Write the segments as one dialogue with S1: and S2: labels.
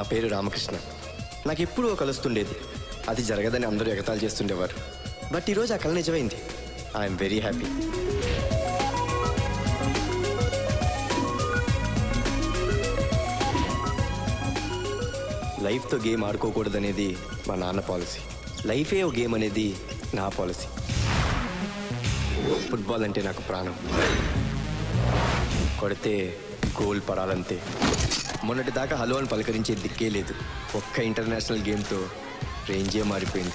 S1: నా పేరు రామకృష్ణ. నాకు ఎప్పుడూ కలుస్తుండేది. అది జరగదని అందరూ ఎగతాళి చేస్తుండేవారు. బట్ ఈరోజు ఆ కళ నిజమైంది. I'm very happy. లైఫ్తో గేమ్ ఆడుకోకూడదనేది మా నాన్న పాలసీ. లైఫే ఓ గేమ్ అనేది నా పాలసీ. ఫుట్బాల్ అంటే నాకు ప్రాణం. కొడితే గోల్ పడాలంతే మొన్నటి దాకా హలో అని పలకరించే దిక్కే లేదు. ఒక్క ఇంటర్నేషనల్ గేమ్తో రేంజే మారిపోయింది.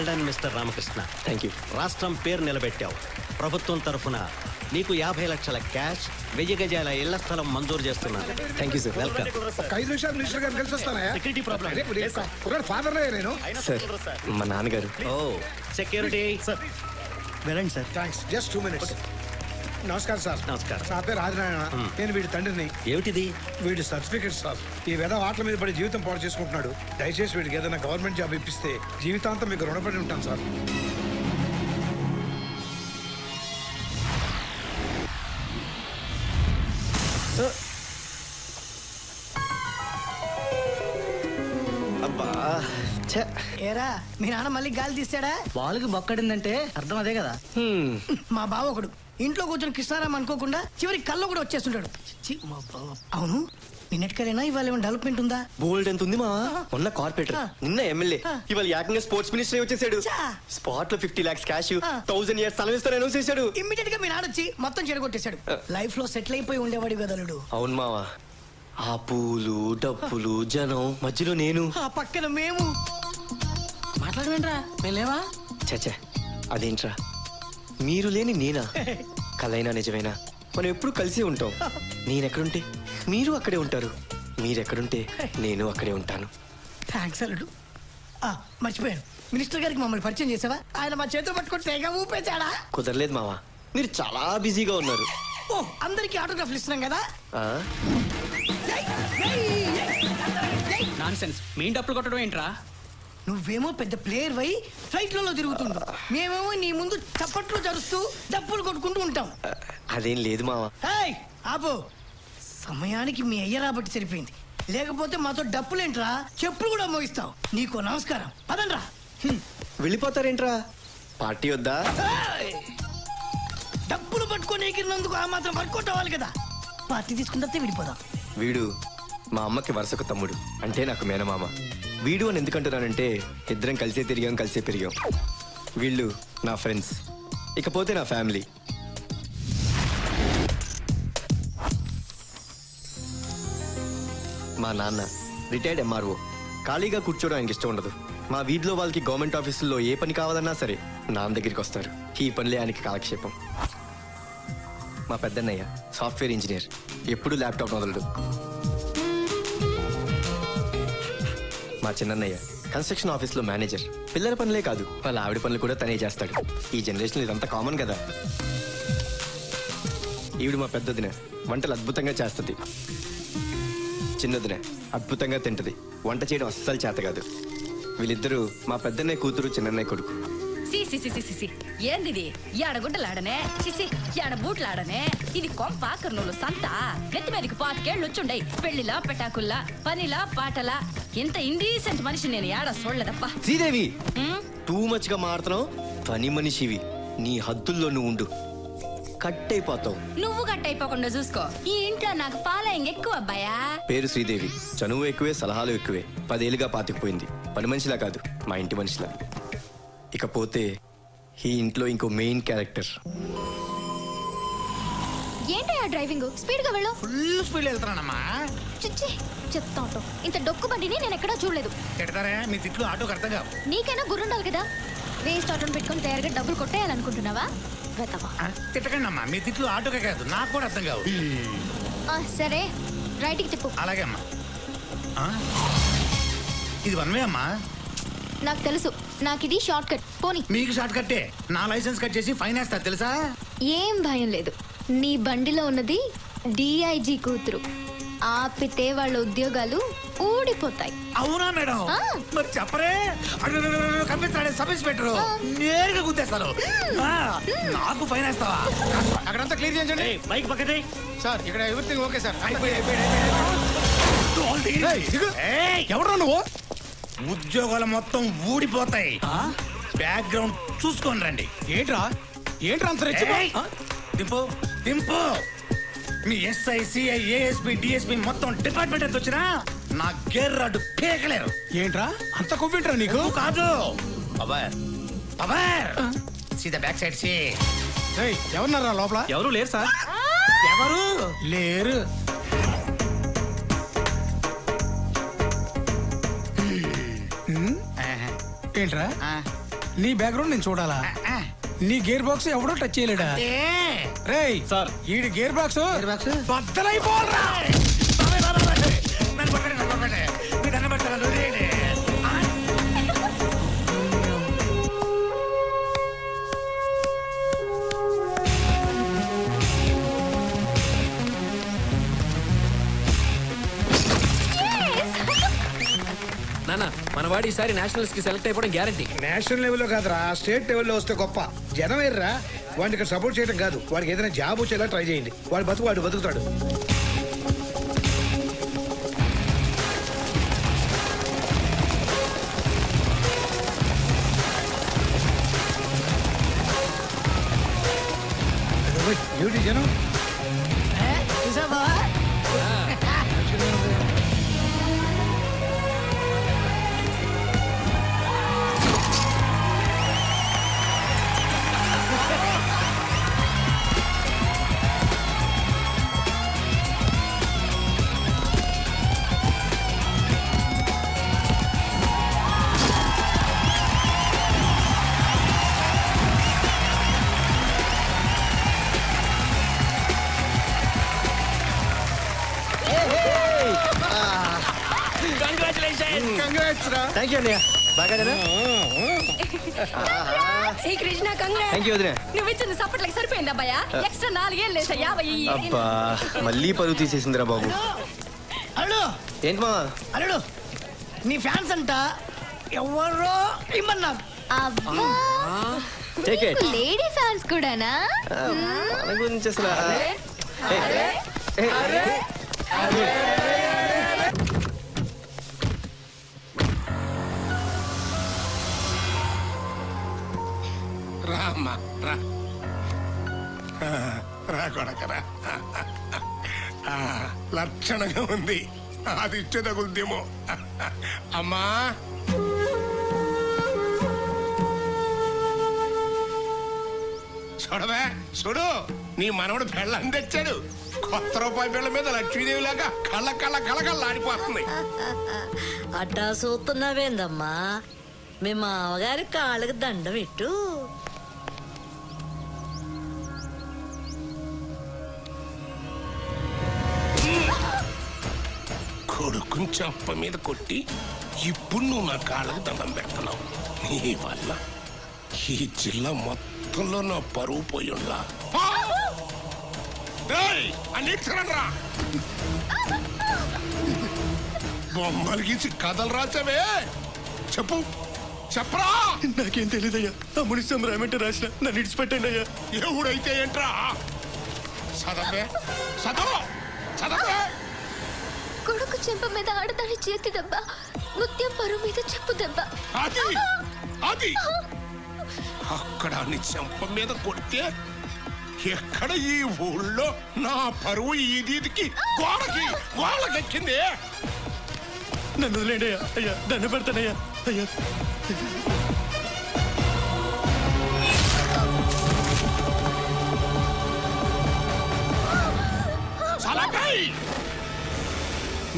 S2: Well done mister Ramakrishna.
S1: Thank you
S2: రాష్ట్రం పేరు నిలబెట్టావు. ప్రభుత్వం తరఫున నీకు యాభై లక్షల క్యాష్ వెయ్యి గజాల ఇళ్ళ స్థలం మంజూరు చేస్తున్నాను.
S1: థ్యాంక్ యూ సార్
S2: వెల్కమ్
S3: ఒక ఐదు నిమిషాలు మినిస్టర్ గారు కలిసి వస్తానా
S2: Security problem.
S3: ఫాదర్ నేను?
S1: సార్ మా నాన్నగారు.
S2: ఓ సెక్యూరిటీ వెళ్ళండి sir
S3: thanks just two minutes నమస్కారం సార్.
S2: నమస్కారం.
S3: నా పేరు రాజనారాయణ నేను వీడి తండ్రిని.
S2: ఏమిటిది?
S3: వీడి సర్టిఫికెట్ సార్. ఈ విధ ఆటల మీద పడి జీవితం పాడు చేసుకుంటున్నాడు. దయచేసి వీడికి ఏదైనా గవర్నమెంట్ జాబ్ ఇప్పిస్తే జీవితాంతం మీకు రుణపడి ఉంటాను సార్.
S1: అబ్బా.
S4: ఏరా మీ నాన్న మళ్ళీ గాలి తీసాడా
S5: బాలుకి బొక్కడిందంటే అర్థం అదే కదా.
S4: మా బావ ఒకడు ఇంట్లో కూర్చొని కృష్ణారాం అనుకోకుండా చివరికి కళ్ళు కూడా వచ్చేస్తుంటాడు. అవును నిన్నటికైనా ఇవాళ ఏమైనా డెవలప్మెంట్ ఉందా?
S1: బోల్డ్ ఎంత ఉంది మా? మొన్న కార్పొరేటర్. నిన్న ఎమ్మెల్యే. ఇవాళ ఏకంగా స్పోర్ట్స్ మినిస్టర్ వచ్చేసాడు. స్పాట్లో fifty lakhs cash. Thousand years స్థలం ఇస్తాను అనౌన్స్ చేశాడు.
S4: ఇమ్మీడియట్గా మీ నాన్న వచ్చి మొత్తం చెడగొట్టేశాడు. లైఫ్లో సెటిల్ అయిపోయి ఉండేవాడి కదలుడు
S1: అవును మావా. ఆ పూలు డప్పులు జనం మధ్యలో నేను.
S4: ఆ పక్కన మేము.
S5: మాట్లాడమేంట్రా మేలేవా
S1: చచ్చా అదేంట్రా? మీరు లేని నేనా? కలైనా నిజమేనా? మనం ఎప్పుడు కలిసే ఉంటాం. నేనెక్కడుంటే? మీరు అక్కడే ఉంటారు. మీరెక్కడుంటే నేను అక్కడే ఉంటాను.
S4: థ్యాంక్స్ అల్లుడు. ఆ, మర్చిపోయాను. మినిస్టర్ గారికి మమ్మల్ని పరిచయం చేసావా? ఆయన మా చేతులు పట్టుకొని తెగ ఊపేశాడా?
S1: కుదరలేదు మావా. మీరు చాలా బిజీగా ఉన్నారు.
S4: ఓ అందరికి ఆటోగ్రాఫ్లు ఇస్తున్నాం కదా?
S1: ఆ?
S5: నాన్ సెన్స్ మీ డప్పులు కొట్టడం ఏంట్రా?
S4: నువ్వేమో పెద్ద ప్లేయర్ వై ఫ్లైట్లలో తిరుగుతుంటావు మేమేమో నీ ముందు చప్పట్లు జరుస్తూ డప్పులు కొట్టుకుంటూ ఉంటాం.
S1: అదేం లేదు మావా.
S4: ఆపు. సమయానికి మీ అయ్య రాబట్టి సరిపోయింది. లేకపోతే మాతో డప్పులేంట్రా చెప్పులు కూడా మోగిస్తావు నీకు నమస్కారం. పదండ్రా.
S1: వెళ్ళిపోతారేంట్రా? పార్టీ వద్దా!
S4: డప్పులు పట్టుకొని ఎగిరినందుకు ఆ మాత్రం వర్కౌట్ అవ్వాలి కదా. పార్టీ తీసుకున్న తర్వాత విడిపోదాం.
S1: వీడు మా అమ్మకి వరుసకు తమ్ముడు. అంటే నాకు మేనమామ. వీడు అని ఎందుకంటున్నానంటే ఇద్దరం కలిసే తిరిగాం కలిసే పెరిగాం. వీళ్ళు నా ఫ్రెండ్స్. ఇకపోతే నా ఫ్యామిలీ. మా నాన్న రిటైర్డ్ ఎంఆర్ఓ. ఖాళీగా కూర్చోవడం ఆయనకి ఇష్టం ఉండదు. మా వీధిలో వాళ్ళకి గవర్నమెంట్ ఆఫీసుల్లో ఏ పని కావాలన్నా సరే నాన్న దగ్గరికి వస్తారు. ఈ పనులే ఆయనకి కాలక్షేపం. మా పెద్దన్నయ్య సాఫ్ట్వేర్ ఇంజనీర్. ఎప్పుడు ల్యాప్టాప్ మొదలడు. మా చిన్నన్నయ్య కన్స్ట్రక్షన్ ఆఫీస్లో మేనేజర్. పిల్లల పనులే కాదు వాళ్ళ ఆవిడ పనులు కూడా తనే చేస్తాడు. ఈ జనరేషన్ ఇదంతా కామన్ కదా. ఈవిడ మా పెద్దదిన వంటలు అద్భుతంగా చేస్తుంది. చిన్నదిన అద్భుతంగా తింటది. వంట చేయడం అస్సలు చేత కాదు. వీళ్ళిద్దరూ మా పెద్దన్నయ్య కూతురు చిన్నన్నయ్య కొడుకు.
S6: C C C C C సి. ఏందిది? యాడ గుడ్డలాడనే సిసి యాడ బూట్లాడనే? ఇది కొంప కర్నూలు సంత. నెత్తి మీదకి పాతికేళ్ళు వచ్చుండయి. పెళ్ళిలా పెటాకుల్లా పనిలా పాటలా. ఇంత ఇండీసెంట్ మనిషి నేను యాడ చూడలేదప్ప
S1: శ్రీదేవి! టూ మచ్గా మారుతున్నావు. పని మనిషివి. నీ హద్దుల్లో నువ్వు ఉండు కట్ అయిపోతావు
S6: నువ్వు గట్టయిపోకుండా చూసుకో. ఈ ఇంట్లో నాకు పాలయం ఎక్కువ అబ్బాయా?
S1: పేరు శ్రీదేవి. చనువు ఎక్కువే సలహాలు ఎక్కువే. పదేళ్ళుగా పాతికిపోయింది. పని మనిషిలా కాదు మా ఇంటి మనిషిలా. ఇకపోతే ఈ ఇంట్లో ఇంకో మెయిన్ క్యారెక్టర్
S7: ఏంటయ్యా డ్రైవింగ్? స్పీడ్గా వెళ్ళు.
S3: ఫుల్ స్పీడ్ వెళ్తున్నానమ్మా.
S7: చిచ్చి చెప్తా ఆటో ఇంత డొక్కు బండిని నేను ఎక్కడా చూడలేదు.
S3: తిడతారా మీ తిట్లు ఆటోకి అర్థం కావు.
S7: నీకైనా గుర్రుండాలి కదా? వేస్ట్ ఆటోని పెట్టుకొని తయారుగా డబ్బులు కొట్టేయాలనుకుంటున్నావా? వెతవా.
S3: ఆ, తిట్టకండి అమ్మా మీ తిట్లు ఆటోకే కాదు నాకు కూడా అర్థం కావు.
S7: ఆ, సరే. రైట్కి తిప్పు
S3: అలాగే అమ్మా. ఆ? ఇది వన్ వే అమ్మా.
S7: నాకు తెలుసు. నాకు ఇది షార్ట్ కట్ పోనీ.
S3: మీకు షార్ట్ కట్టే నా లైసెన్స్ కట్ చేసి ఫైన్ వేస్తారు తెలుసా?
S7: ఏం భయం లేదు. నీ బండిలో ఉన్నది డిఐజీ కూతురు. ఆపితే వాళ్ళ ఉద్యోగాలు ఊడిపోతాయి.
S3: అవునా మేడం?
S7: ఆ.
S3: మరి చెప్పరే. కనిపిస్తాడే సబ్ ఇన్స్పెక్టర్ నేరుగా గుద్దేస్తాను ఆ, నాకు ఫైన్ వేస్తావా అక్కడంతా క్లియర్ చేయండి
S2: ఏయ్, మైక్ పక్కనే
S3: సార్ ఇక్కడ ఎవ్రీథింగ్ ఓకే సార్ ఎవరు నువ్వు ఉద్యోగాలు మొత్తం ఊడిపోతాయి. బ్యాక్గ్రౌండ్ చూసుకొని రండి. ఏంట్రా? ఏంట్రా అంత దింపు. దింపు. మీ ఎస్ఐ సిఐ ఏఎస్పి డిఎస్పి మొత్తం డిపార్ట్మెంట్ ఎంత వచ్చినా నా గెర్రాడు పేకలేరు.
S8: ఏంట్రా? అంత కొవ్వింట్రా నీకు?
S3: కాదు? Power power see the back side see
S8: ఏయ్, ఎవరున్నారా లోపల?
S5: ఎవరు లేరు సార్?
S3: ఎవరు?
S8: లేరు. ఏంట్రా? నీ బ్యాక్గ్రౌండ్ నేను చూడాలా? నీ గేర్ బాక్స్ ఎవడో టచ్ చేయలేడా? రేయ్
S5: సార్.
S8: ఈడి గేర్ బాక్స్
S3: బాక్స్?
S5: వాడు ఈసారి నేషనల్స్కి సెలెక్ట్ అయిపోవడం గ్యారంటీ
S3: నేషనల్ లెవెల్లో కాదురా స్టేట్ లెవెల్లో వస్తే గొప్ప. జనం ఎర్రా వాడిని ఇక్కడ సపోర్ట్ చేయడం కాదు. వాడికి ఏదైనా జాబ్ వచ్చేలా ట్రై చేయండి. వాడు బతుకు వాడు బతుకుతాడు. ఏమిటి జనం?
S1: థ్యాంక్ యూ అన్నయ్య బాగానేనా
S6: ఈ కృష్ణ కంగ్రాట్స్
S1: థ్యాంక్ యూ వదిన
S6: నువ్వు ఇచ్చిన సపోర్ట్లకి సరిపోయింది అబ్బాయా? ఎక్స్ట్రా నాలుగేళ్ళు లేదా యాభై.
S1: అబ్బా మళ్ళీ పరువు తీసేసిందిరా బాబు.
S4: అల్లుడు!
S1: ఏంటి మావా
S4: అల్లుడు! నీ ఫ్యాన్స్ అంట ఎవరో ఇమ్మన్నారు.
S7: అబ్బా. లేడీ ఫ్యాన్స్ కూడానా?
S1: మన గురించి అసలు ఏయ్, ఏయ్,
S9: రా రా కొడకరా. లక్షణంగా ఉంది. అది ఇచ్చే తగులుదేమో అమ్మా. చూడవే చూడు. నీ మనవడు పెళ్ళని తెచ్చాడు. కొత్త రూపాయి బిళ్ళ మీద లక్ష్మీదేవి లాగా కళ్ళ కళ్ళ కళకళలాడిపోతుంది
S10: అట్టా చూస్తున్నావేందమ్మా? మీ మామగారి కాళ్ళకి దండం ఇట్టు
S9: చంప మీద కొట్టి ఇప్పుడు నువ్వు నా కాళ్ళకు దండం పెడుతున్నావు. నీ వల్ల ఈ జిల్లా మొత్తంలో నా పరువు పోయుండా అన్నిటిరా బొమ్మలు గీసి కథలు రాసావే. చెప్పు చెప్పరా.
S8: నాకేం తెలియదయ్యా తమ్ముడి సమరామంటే రాసిన నన్ను ఇడిచిపెట్టండి అయ్యా.
S9: ఎవడైతే ఏంట్రా? చదవే చదవ చదవే
S7: కొడుకు చెంప మీద ఆడదాని చేతి దెబ్బ ముత్యం పరువు మీద చెప్పు దెబ్బ.
S9: అది అది అక్కడ నీ చెంప మీద కొడితే ఎక్కడ ఈ ఊళ్ళో నా పరువు ఈ దీదికి గోడకి గోడకెక్కింది?
S8: నన్ను వదిలేండి అయ్యా అయ్యా దండ పెడతానయ్యా అయ్యా.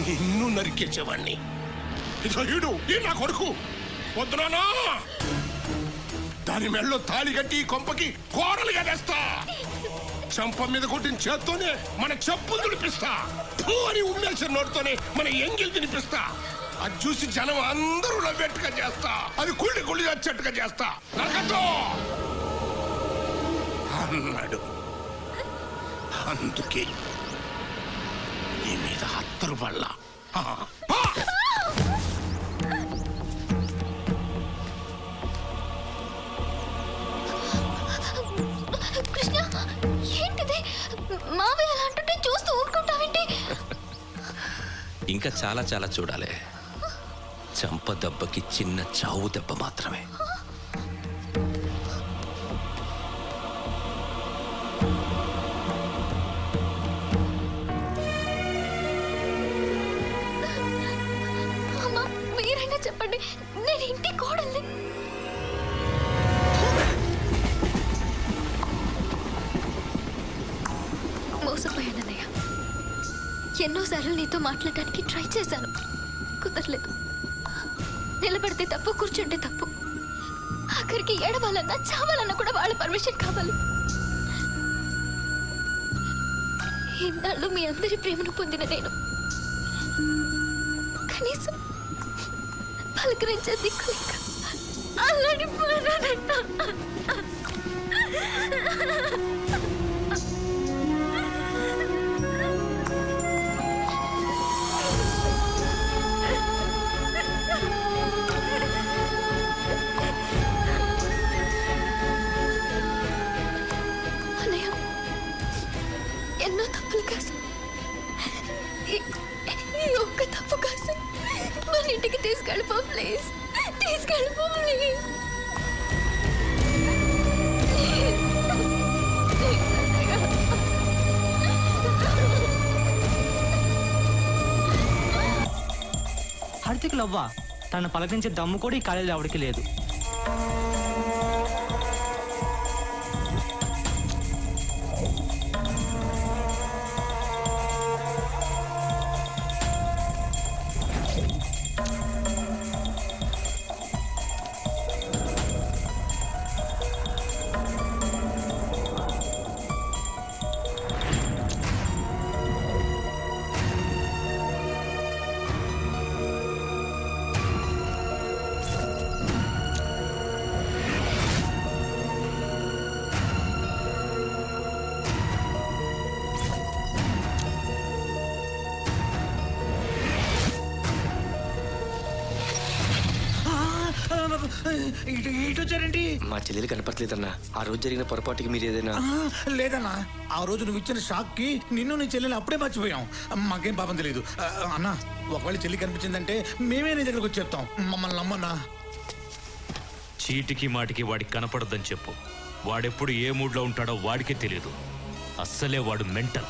S9: నిన్ను నరికేసేవాణ్ణి. ఇదో ఈడు ఈ నా కొడుకు. వద్దురానా దాని మెళ్ళో తాళి కట్టి కొంపకి కోడలు తెస్తా. చంప మీద కొట్టిన చేత్తోనే మన చెప్పులు తినిపిస్తా ఫూ అని ఉమ్మేసిన నోటితోనే మన ఎంగిల్ తినిపిస్తా. అది చూసి జనం అందరూ నవ్వేట్టుగా చేస్తా. అది కుళ్ళి కుళ్ళి వచ్చేట్టుగా చేస్తా. నరకతో అన్నాడు. అందుకే మీద హత్తరు పళ్ళ
S7: కృష్ణ ఏంటిది? మావయ్య అలా అంటుంటే చూస్తూ ఊరుకుంటావేంటి?
S11: ఇంకా చాలా చాలా చూడాలి. చంప దెబ్బకి చిన్న చావు దెబ్బ మాత్రమే.
S7: నేను ఇంటి కోడల్ని. మోసపోయానన్నయ్య. ఎన్నోసార్లు నీతో మాట్లాడడానికి ట్రై చేశాను. కుదరలేదు. నిలబడితే తప్పు కూర్చుంటే తప్పు. ఆఖరికి ఏడవాలన్నా చావాలన్నా కూడా వాళ్ళ పర్మిషన్ కావాలి. ఇన్నాళ్ళు మీ అందరి ప్రేమను పొందిన నేను. కనీసం పలకరించే దిక్కు లేక అల్లాడిపోయానన్నా
S12: కార్తీక్ లవ్వ. తను పలకరించే దమ్ము కూడా ఈ కాలేజీలో ఎవరికి లేదు.
S3: ఇటు ఇటు వచ్చారేంటి?
S1: మా చెల్లెలు కనపడలేదన్నా ఆ రోజు జరిగిన పొరపాటుకి మీరు ఏదైనా
S3: ఆ, లేదన్నా. ఆ రోజు నువ్వు ఇచ్చిన షాక్కి నిన్ను నీ చెల్లెని అప్పుడే మర్చిపోయాం. మాకేం పాపం తెలియదు ఆ, అన్న ఒకవేళ చెల్లి కనిపించిందంటే మేమే నీ దగ్గరకు వచ్చి చెప్తాం. మమ్మల్ని నమ్మన్నా.
S13: చీటికి మాటికి వాడికి కనపడద్దని చెప్పు. వాడెప్పుడు ఏ మూడ్లో ఉంటాడో వాడికే తెలియదు అస్సలే వాడు మెంటల్.